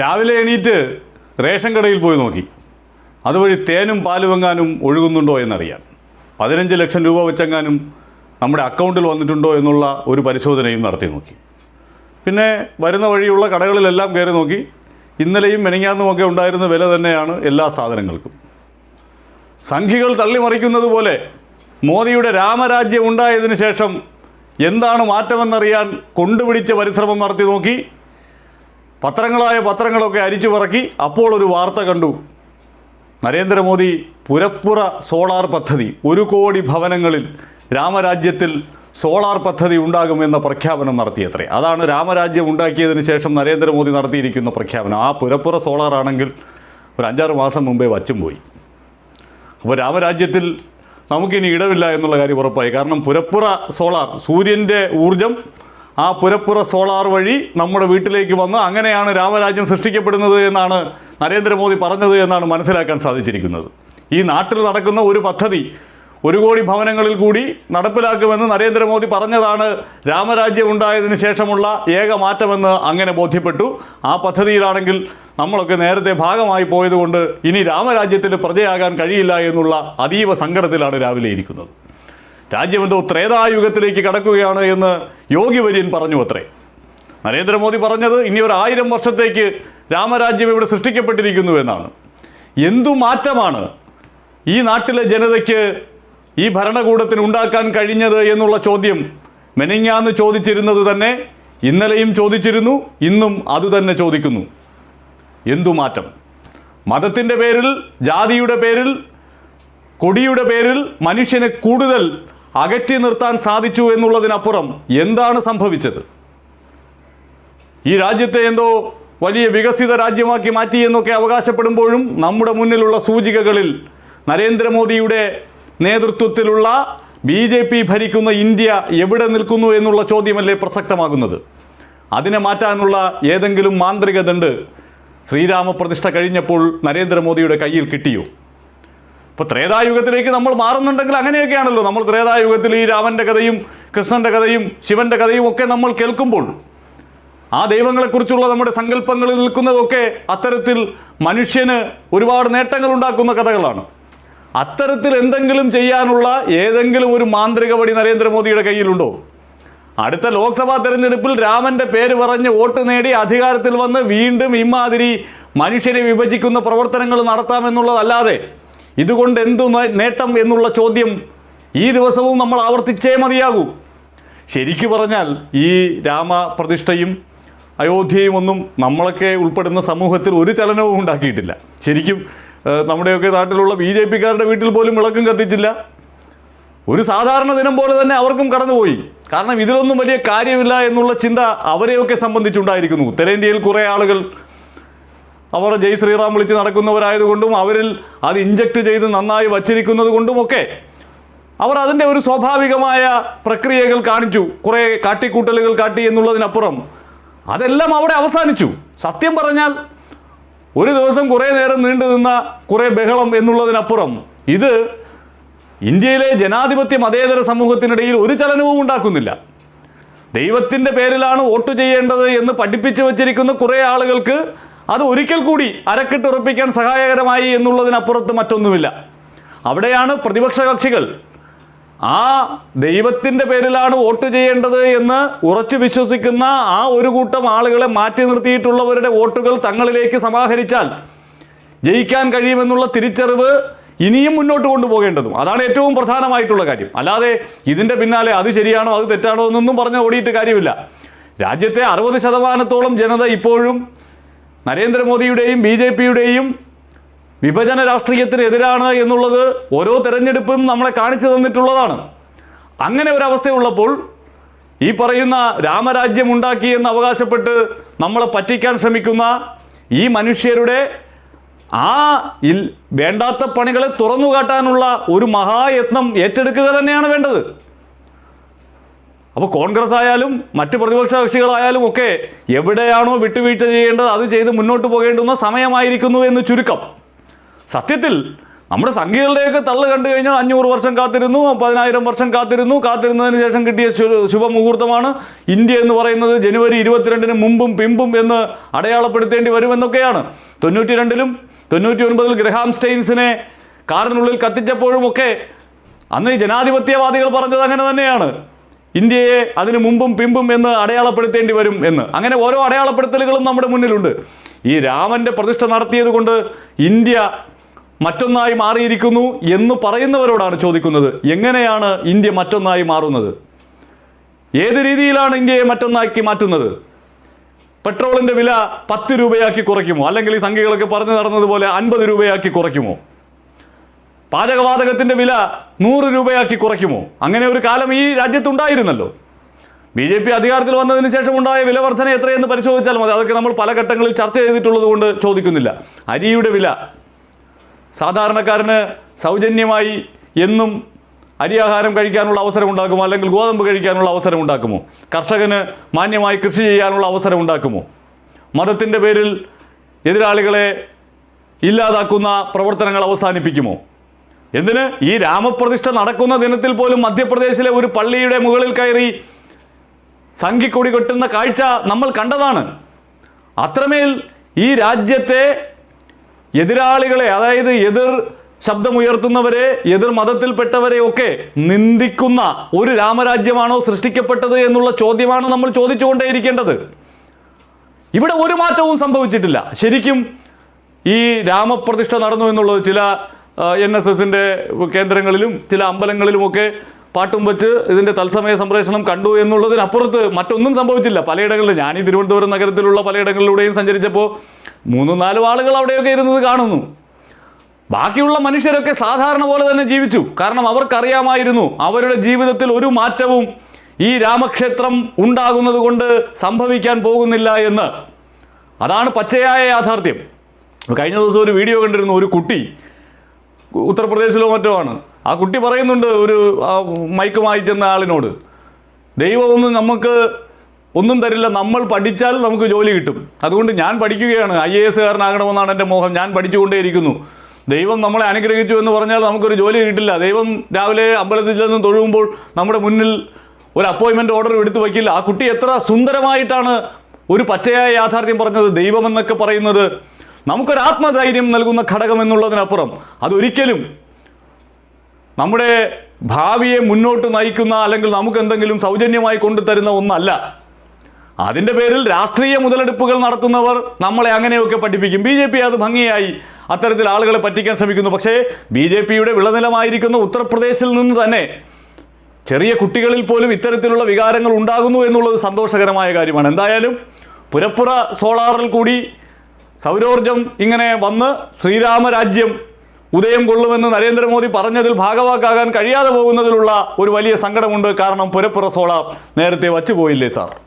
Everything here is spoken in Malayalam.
രാവിലെ എണീറ്റ് റേഷൻ കടയിൽ പോയി നോക്കി. അതുവഴി തേനും പാലുവെങ്ങാനും ഒഴുകുന്നുണ്ടോ എന്നറിയാൻ. പതിനഞ്ച് ലക്ഷം രൂപ വെച്ചെങ്ങാനും നമ്മുടെ അക്കൗണ്ടിൽ വന്നിട്ടുണ്ടോ എന്നുള്ള ഒരു പരിശോധനയും നടത്തി നോക്കി. പിന്നെ വരുന്ന വഴിയുള്ള കടകളിലെല്ലാം കയറി നോക്കി. ഇന്നലെയും മെനങ്ങാന്നുമൊക്കെ ഉണ്ടായിരുന്ന വില തന്നെയാണ് എല്ലാ സാധനങ്ങൾക്കും. സംഖ്യകൾ തള്ളിമറിക്കുന്നത് പോലെ മോദിയുടെ രാമരാജ്യം ഉണ്ടായതിനു ശേഷം എന്താണ് മാറ്റമെന്നറിയാൻ കൊണ്ടുപിടിച്ച പരിശ്രമം നടത്തി നോക്കി. പത്രങ്ങളായ പത്രങ്ങളൊക്കെ അരിച്ചു പറക്കി അപ്പോൾ ഒരു വാർത്ത കണ്ടു. നരേന്ദ്രമോദി പുരപ്പുറ സോളാർ പദ്ധതി ഒരു കോടി ഭവനങ്ങളിൽ രാമരാജ്യത്തിൽ സോളാർ പദ്ധതി ഉണ്ടാകുമെന്ന പ്രഖ്യാപനം നടത്തിയത്രേ. അതാണ് രാമരാജ്യം ഉണ്ടാക്കിയതിന് ശേഷം നരേന്ദ്രമോദി നടത്തിയിരിക്കുന്ന പ്രഖ്യാപനം. ആ പുരപ്പുറ സോളാർ ആണെങ്കിൽ ഒരു അഞ്ചാറ് മാസം മുമ്പേ വച്ചും പോയി. അപ്പോൾ രാമരാജ്യത്തിൽ നമുക്കിനി ഇടവില്ല എന്നുള്ള കാര്യം ഉറപ്പായി. കാരണം പുരപ്പുറ സോളാർ സൂര്യന്റെ ഊർജം ആ പുരപ്പുറ സോളാർ വഴി നമ്മുടെ വീട്ടിലേക്ക് വന്ന് അങ്ങനെയാണ് രാമരാജ്യം സൃഷ്ടിക്കപ്പെടുന്നത് എന്നാണ് നരേന്ദ്രമോദി പറഞ്ഞത് എന്നാണ് മനസ്സിലാക്കാൻ സാധിച്ചിരിക്കുന്നത്. ഈ നാട്ടിൽ നടക്കുന്ന ഒരു പദ്ധതി ഒരു കോടി ഭവനങ്ങളിൽ കൂടി നടപ്പിലാക്കുമെന്ന് നരേന്ദ്രമോദി പറഞ്ഞതാണ്. രാമരാജ്യം ഉണ്ടായതിനു ശേഷമുള്ള ഏക മാറ്റമെന്ന് അങ്ങനെ ബോധ്യപ്പെട്ടു. ആ പദ്ധതിയിലാണെങ്കിൽ നമ്മളൊക്കെ നേരത്തെ ഭാഗമായി പോയതുകൊണ്ട് ഇനി രാമരാജ്യത്തിൽ പ്രജയാകാൻ കഴിയില്ല എന്നുള്ള അതീവ സങ്കടത്തിലാണ് രാവിലെ ഇരിക്കുന്നത്. രാജ്യമെന്തോ ത്രേതായുഗത്തിലേക്ക് കടക്കുകയാണ് എന്ന് യോഗി വര്യൻ പറഞ്ഞു അത്രേ. നരേന്ദ്രമോദി പറഞ്ഞത് ഇനി ഒരു ആയിരം വർഷത്തേക്ക് രാമരാജ്യം ഇവിടെ സൃഷ്ടിക്കപ്പെട്ടിരിക്കുന്നു എന്നാണ്. എന്തു മാറ്റമാണ് ഈ നാട്ടിലെ ജനതയ്ക്ക് ഈ ഭരണകൂടത്തിന് ഉണ്ടാക്കാൻ കഴിഞ്ഞത് എന്നുള്ള ചോദ്യം മെനിങ്ങാന്ന് ചോദിച്ചിരുന്നത് തന്നെ ഇന്നലെയും ചോദിച്ചിരുന്നു ഇന്നും അതുതന്നെ ചോദിക്കുന്നു. എന്തു മാറ്റം? മതത്തിന്റെ പേരിൽ ജാതിയുടെ പേരിൽ കൊടിയുടെ പേരിൽ മനുഷ്യനെ കൂടുതൽ അകറ്റി നിർത്താൻ സാധിച്ചു എന്നുള്ളതിനപ്പുറം എന്താണ് സംഭവിച്ചത്? ഈ രാജ്യത്തെ എന്തോ വലിയ വികസിത രാജ്യമാക്കി മാറ്റി എന്നൊക്കെ അവകാശപ്പെടുമ്പോഴും നമ്മുടെ മുന്നിലുള്ള സൂചികകളിൽ നരേന്ദ്രമോദിയുടെ നേതൃത്വത്തിലുള്ള ബി ജെ പി ഭരിക്കുന്ന ഇന്ത്യ എവിടെ നിൽക്കുന്നു എന്നുള്ള ചോദ്യമല്ലേ പ്രസക്തമാകുന്നത്? അതിനെ മാറ്റാനുള്ള ഏതെങ്കിലും മാന്ത്രികതണ്ട് ശ്രീരാമപ്രതിഷ്ഠ കഴിഞ്ഞപ്പോൾ നരേന്ദ്രമോദിയുടെ കയ്യിൽ കിട്ടിയോ? ഇപ്പോൾ ത്രേതായുഗത്തിലേക്ക് നമ്മൾ മാറുന്നുണ്ടെങ്കിൽ അങ്ങനെയൊക്കെയാണല്ലോ. നമ്മൾ ത്രേതായുഗത്തിൽ ഈ രാമന്റെ കഥയും കൃഷ്ണന്റെ കഥയും ശിവന്റെ കഥയും ഒക്കെ നമ്മൾ കേൾക്കുമ്പോൾ ആ ദൈവങ്ങളെക്കുറിച്ചുള്ള നമ്മുടെ സങ്കല്പങ്ങളിൽ നിൽക്കുന്നതൊക്കെ അത്തരത്തിൽ മനുഷ്യന് ഒരുപാട് നേട്ടങ്ങൾ ഉണ്ടാക്കുന്ന കഥകളാണ്. അത്തരത്തിൽ എന്തെങ്കിലും ചെയ്യാനുള്ള ഏതെങ്കിലും ഒരു മാന്ത്രിക വടി നരേന്ദ്രമോദിയുടെ കയ്യിലുണ്ടോ? അടുത്ത ലോക്സഭാ തെരഞ്ഞെടുപ്പിൽ രാമന്റെ പേര് പറഞ്ഞ് വോട്ട് നേടി അധികാരത്തിൽ വന്ന് വീണ്ടും ഇമാതിരി മനുഷ്യരെ വിഭജിക്കുന്ന പ്രവർത്തനങ്ങൾ നടത്താമെന്നുള്ളതല്ലാതെ ഇതുകൊണ്ട് എന്തു നേട്ടം എന്നുള്ള ചോദ്യം ഈ ദിവസവും നമ്മൾ ആവർത്തിച്ചേ മതിയാകൂ. ശരിക്കു പറഞ്ഞാൽ ഈ രാമപ്രതിഷ്ഠയും അയോധ്യയും ഒന്നും നമ്മളൊക്കെ ഉൾപ്പെടുന്ന സമൂഹത്തിൽ ഒരു ചലനവും ഉണ്ടാക്കിയിട്ടില്ല. ശരിക്കും നമ്മുടെയൊക്കെ നാട്ടിലുള്ള ബി ജെ പിക്കാരുടെ വീട്ടിൽ പോലും വിളക്കും കത്തിച്ചില്ല. ഒരു സാധാരണ ദിനം പോലെ തന്നെ അവർക്കും കടന്നുപോയി. കാരണം ഇതിലൊന്നും വലിയ കാര്യമില്ല എന്നുള്ള ചിന്ത അവരെയൊക്കെ സംബന്ധിച്ചുണ്ടായിരിക്കുന്നു. ഉത്തരേന്ത്യയിൽ കുറേ ആളുകൾ അവർ ജയ് ശ്രീറാം വിളിച്ച് നടക്കുന്നവരായതുകൊണ്ടും അവരിൽ അത് ഇഞ്ചക്ട് ചെയ്ത് നന്നായി വച്ചിരിക്കുന്നത് കൊണ്ടുമൊക്കെ അവർ അതിന്റെ ഒരു സ്വാഭാവികമായ പ്രക്രിയകൾ കാണിച്ചു. കുറേ കാട്ടിക്കൂട്ടലുകൾ കാട്ടി എന്നുള്ളതിനപ്പുറം. അതെല്ലാം അവിടെ അവസാനിച്ചു. സത്യം പറഞ്ഞാൽ ഒരു ദിവസം കുറേ നേരം നീണ്ടു നിന്ന കുറേ ബഹളം എന്നുള്ളതിനപ്പുറം ഇത് ഇന്ത്യയിലെ ജനാധിപത്യ മതേതര സമൂഹത്തിനിടയിൽ ഒരു ചലനവും ഉണ്ടാക്കുന്നില്ല. ദൈവത്തിന്റെ പേരിലാണ് വോട്ട് ചെയ്യേണ്ടത് എന്ന് പഠിപ്പിച്ചു വച്ചിരിക്കുന്ന കുറേ ആളുകൾക്ക് അത് ഒരിക്കൽ കൂടി അരക്കിട്ടുറപ്പിക്കാൻ സഹായകരമായി എന്നുള്ളതിനപ്പുറത്ത് മറ്റൊന്നുമില്ല. അവിടെയാണ് പ്രതിപക്ഷ കക്ഷികൾ. ആ ദൈവത്തിന്റെ പേരിലാണ് വോട്ട് ചെയ്യേണ്ടത് എന്ന് ഉറച്ചു വിശ്വസിക്കുന്ന ആ ഒരു കൂട്ടം ആളുകളെ മാറ്റി നിർത്തിയിട്ടുള്ളവരുടെ വോട്ടുകൾ തങ്ങളിലേക്ക് സമാഹരിച്ചാൽ ജയിക്കാൻ കഴിയുമെന്നുള്ള തിരിച്ചറിവ് ഇനിയും മുന്നോട്ട് കൊണ്ടുപോകേണ്ടതും. അതാണ് ഏറ്റവും പ്രധാനമായിട്ടുള്ള കാര്യം. അല്ലാതെ ഇതിന്റെ പിന്നാലെ അത് ശരിയാണോ അത് തെറ്റാണോ എന്നൊന്നും പറഞ്ഞ് ഓടിയിട്ട് കാര്യമില്ല. രാജ്യത്തെ അറുപത് ശതമാനത്തോളം ജനത ഇപ്പോഴും നരേന്ദ്രമോദിയുടെയും ബി ജെ പിയുടെയും വിഭജന രാഷ്ട്രീയത്തിനെതിരാണ് എന്നുള്ളത് ഓരോ തെരഞ്ഞെടുപ്പും നമ്മളെ കാണിച്ചു തന്നിട്ടുള്ളതാണ്. അങ്ങനെ ഒരവസ്ഥയുള്ളപ്പോൾ ഈ പറയുന്ന രാമരാജ്യം ഉണ്ടാക്കി എന്ന് അവകാശപ്പെട്ട് നമ്മളെ പറ്റിക്കാൻ ശ്രമിക്കുന്ന ഈ മനുഷ്യരുടെ ആ ഇൽ വേണ്ടാത്ത പണികളെ തുറന്നു കാട്ടാനുള്ള ഒരു മഹായത്നം ഏറ്റെടുക്കുക തന്നെയാണ് വേണ്ടത്. അപ്പോൾ കോൺഗ്രസ് ആയാലും മറ്റ് പ്രതിപക്ഷ കക്ഷികളായാലും ഒക്കെ എവിടെയാണോ വിട്ടുവീഴ്ച ചെയ്യേണ്ടത് അത് ചെയ്ത് മുന്നോട്ട് പോകേണ്ടുന്ന സമയമായിരിക്കുന്നു എന്ന് ചുരുക്കം. സത്യത്തിൽ നമ്മുടെ സംഖ്യകളുടെയൊക്കെ തള്ളു കണ്ടു കഴിഞ്ഞാൽ അഞ്ഞൂറ് വർഷം കാത്തിരുന്നു പതിനായിരം വർഷം കാത്തിരുന്നു. കാത്തിരുന്നതിന് ശേഷം കിട്ടിയ ശുഭമുഹൂർത്തമാണ് ഇന്ത്യ എന്ന് പറയുന്നത് ജനുവരി ഇരുപത്തിരണ്ടിന് മുമ്പും പിമ്പും എന്ന് അടയാളപ്പെടുത്തേണ്ടി വരുമെന്നൊക്കെയാണ്. തൊണ്ണൂറ്റി രണ്ടിലും തൊണ്ണൂറ്റി ഒൻപതിൽ ഗ്രഹാം സ്റ്റെയിൻസിനെ കാറിനുള്ളിൽ കത്തിച്ചപ്പോഴുമൊക്കെ അന്ന് ജനാധിപത്യവാദികൾ പറഞ്ഞത് അങ്ങനെ തന്നെയാണ്. ഇന്ത്യയെ അതിനു മുമ്പും പിമ്പും എന്ന് അടയാളപ്പെടുത്തേണ്ടി വരും എന്ന്. അങ്ങനെ ഓരോ അടയാളപ്പെടുത്തലുകളും നമ്മുടെ മുന്നിലുണ്ട്. ഈ രാമന്റെ പ്രതിഷ്ഠ നടത്തിയത് കൊണ്ട് ഇന്ത്യ മറ്റൊന്നായി മാറിയിരിക്കുന്നു എന്ന് പറയുന്നവരോടാണ് ചോദിക്കുന്നത്. എങ്ങനെയാണ് ഇന്ത്യ മറ്റൊന്നായി മാറുന്നത്? ഏത് രീതിയിലാണ് ഇന്ത്യയെ മറ്റൊന്നാക്കി മാറ്റുന്നത്? പെട്രോളിന്റെ വില പത്ത് രൂപയാക്കി കുറയ്ക്കുമോ? അല്ലെങ്കിൽ ഈ സംഖ്യകളൊക്കെ പറഞ്ഞു നടന്നതുപോലെ അൻപത് രൂപയാക്കി കുറയ്ക്കുമോ? പാചകവാതകത്തിന്റെ വില നൂറ് രൂപയാക്കി കുറയ്ക്കുമോ? അങ്ങനെ ഒരു കാലം ഈ രാജ്യത്തുണ്ടായിരുന്നല്ലോ. ബി ജെ പി അധികാരത്തിൽ വന്നതിന് ശേഷം ഉണ്ടായ വില വർധന എത്രയെന്ന് പരിശോധിച്ചാൽ മതി. അതൊക്കെ നമ്മൾ പല ഘട്ടങ്ങളിൽ ചർച്ച ചെയ്തിട്ടുള്ളത് കൊണ്ട് ചോദിക്കുന്നില്ല. അരിയുടെ വില. സാധാരണക്കാരന് സൗജന്യമായി എന്നും അരിയാഹാരം കഴിക്കാനുള്ള അവസരം ഉണ്ടാക്കുമോ? അല്ലെങ്കിൽ ഗോതമ്പ് കഴിക്കാനുള്ള അവസരം ഉണ്ടാക്കുമോ? കർഷകന് മാന്യമായി കൃഷി ചെയ്യാനുള്ള അവസരം ഉണ്ടാക്കുമോ? മതത്തിന്റെ പേരിൽ എതിരാളികളെ ഇല്ലാതാക്കുന്ന പ്രവർത്തനങ്ങൾ അവസാനിപ്പിക്കുമോ? എന്തിന്? ഈ രാമപ്രതിഷ്ഠ നടക്കുന്ന ദിനത്തിൽ പോലും മധ്യപ്രദേശിലെ ഒരു പള്ളിയുടെ മുകളിൽ കയറി സംഘിക്കൊടി കെട്ടുന്ന കാഴ്ച നമ്മൾ കണ്ടതാണ്. അത്രമേൽ ഈ രാജ്യത്തെ എതിരാളികളെ അതായത് എതിർ ശബ്ദമുയർത്തുന്നവരെ എതിർ മതത്തിൽപ്പെട്ടവരെ ഒക്കെ നിന്ദിക്കുന്ന ഒരു രാമരാജ്യമാണോ സൃഷ്ടിക്കപ്പെട്ടത് എന്നുള്ള ചോദ്യമാണ് നമ്മൾ ചോദിച്ചുകൊണ്ടേയിരിക്കേണ്ടത്. ഇവിടെ ഒരു മാറ്റവും സംഭവിച്ചിട്ടില്ല. ശരിക്കും ഈ രാമപ്രതിഷ്ഠ നടന്നു എന്നുള്ളത് ചില എൻ എസ് എസിന്റെ കേന്ദ്രങ്ങളിലും ചില അമ്പലങ്ങളിലുമൊക്കെ പാട്ടും വെച്ച് ഇതിന്റെ തത്സമയ സംപ്രേഷണം കണ്ടു എന്നുള്ളതിനപ്പുറത്ത് മറ്റൊന്നും സംഭവിച്ചില്ല. പലയിടങ്ങളിലും ഞാൻ ഈ തിരുവനന്തപുരം നഗരത്തിലുള്ള പലയിടങ്ങളിലൂടെയും സഞ്ചരിച്ചപ്പോൾ മൂന്നും നാലും ആളുകൾ അവിടെയൊക്കെ ഇരുന്നത് കാണുന്നു. ബാക്കിയുള്ള മനുഷ്യരൊക്കെ സാധാരണ പോലെ തന്നെ ജീവിച്ചു. കാരണം അവർക്കറിയാമായിരുന്നു അവരുടെ ജീവിതത്തിൽ ഒരു മാറ്റവും ഈ രാമക്ഷേത്രം ഉണ്ടാകുന്നത് കൊണ്ട് സംഭവിക്കാൻ പോകുന്നില്ല എന്ന്. അതാണ് പച്ചയായ യാഥാർത്ഥ്യം. കഴിഞ്ഞ ദിവസം ഒരു വീഡിയോ കണ്ടിരുന്നു ഒരു കുട്ടി ഉത്തർപ്രദേശിലോ മറ്റോ ആണ്. ആ കുട്ടി പറയുന്നുണ്ട് ഒരു മൈക്ക് മൈക്കുമായി ചെന്ന ആളിനോട് ദൈവമൊന്നും നമുക്ക് ഒന്നും തരില്ല നമ്മൾ പഠിച്ചാൽ നമുക്ക് ജോലി കിട്ടും. അതുകൊണ്ട് ഞാൻ പഠിക്കുകയാണ് ഐ എ എസ്സുകാരനാകണമെന്നാണ് എന്റെ മോഹം ഞാൻ പഠിച്ചുകൊണ്ടേയിരിക്കുന്നു. ദൈവം നമ്മളെ അനുഗ്രഹിച്ചു എന്ന് പറഞ്ഞാൽ നമുക്കൊരു ജോലി കിട്ടില്ല. ദൈവം രാവിലെ അമ്പലത്തിൽ നിന്ന് തൊഴുമ്പോൾ നമ്മുടെ മുന്നിൽ ഒരു അപ്പോയിൻമെന്റ് ഓർഡർ എടുത്തു വയ്ക്കില്ല. ആ കുട്ടി എത്ര സുന്ദരമായിട്ടാണ് ഒരു പച്ചയായ യാഥാർത്ഥ്യം പറഞ്ഞത്. ദൈവമെന്നൊക്കെ പറയുന്നത് നമുക്കൊരു ആത്മധൈര്യം നൽകുന്ന ഘടകം എന്നുള്ളതിനപ്പുറം അതൊരിക്കലും നമ്മുടെ ഭാവിയെ മുന്നോട്ട് നയിക്കുന്ന അല്ലെങ്കിൽ നമുക്ക് എന്തെങ്കിലും സൗജന്യമായി കൊണ്ടുതരുന്ന ഒന്നല്ല. അതിന്റെ പേരിൽ രാഷ്ട്രീയ മുതലെടുപ്പുകൾ നടത്തുന്നവർ നമ്മളെ അങ്ങനെയൊക്കെ പഠിപ്പിക്കും. ബി ജെ പി അത് ഭംഗിയായി അത്തരത്തിൽ ആളുകളെ പറ്റിക്കാൻ ശ്രമിക്കുന്നു. പക്ഷേ ബി ജെ പിയുടെ വിളനിലമായിരിക്കുന്ന ഉത്തർപ്രദേശിൽ നിന്ന് തന്നെ ചെറിയ കുട്ടികളിൽ പോലും ഇത്തരത്തിലുള്ള വികാരങ്ങൾ ഉണ്ടാകുന്നു എന്നുള്ളത് സന്തോഷകരമായ കാര്യമാണ്. എന്തായാലും പുരപ്പുറ സോളാറിൽ കൂടി സൗരോർജം ഇങ്ങനെ വന്ന് ശ്രീരാമരാജ്യം ഉദയം കൊള്ളുമെന്ന് നരേന്ദ്രമോദി പറഞ്ഞതിൽ ഭാഗവാക്കാകാൻ കഴിയാതെ പോകുന്നതിലുള്ള ഒരു വലിയ സങ്കടമുണ്ട്. കാരണം പുരപ്പുറ സോളാർ നേരത്തെ വച്ചുപോയില്ലേ സാർ?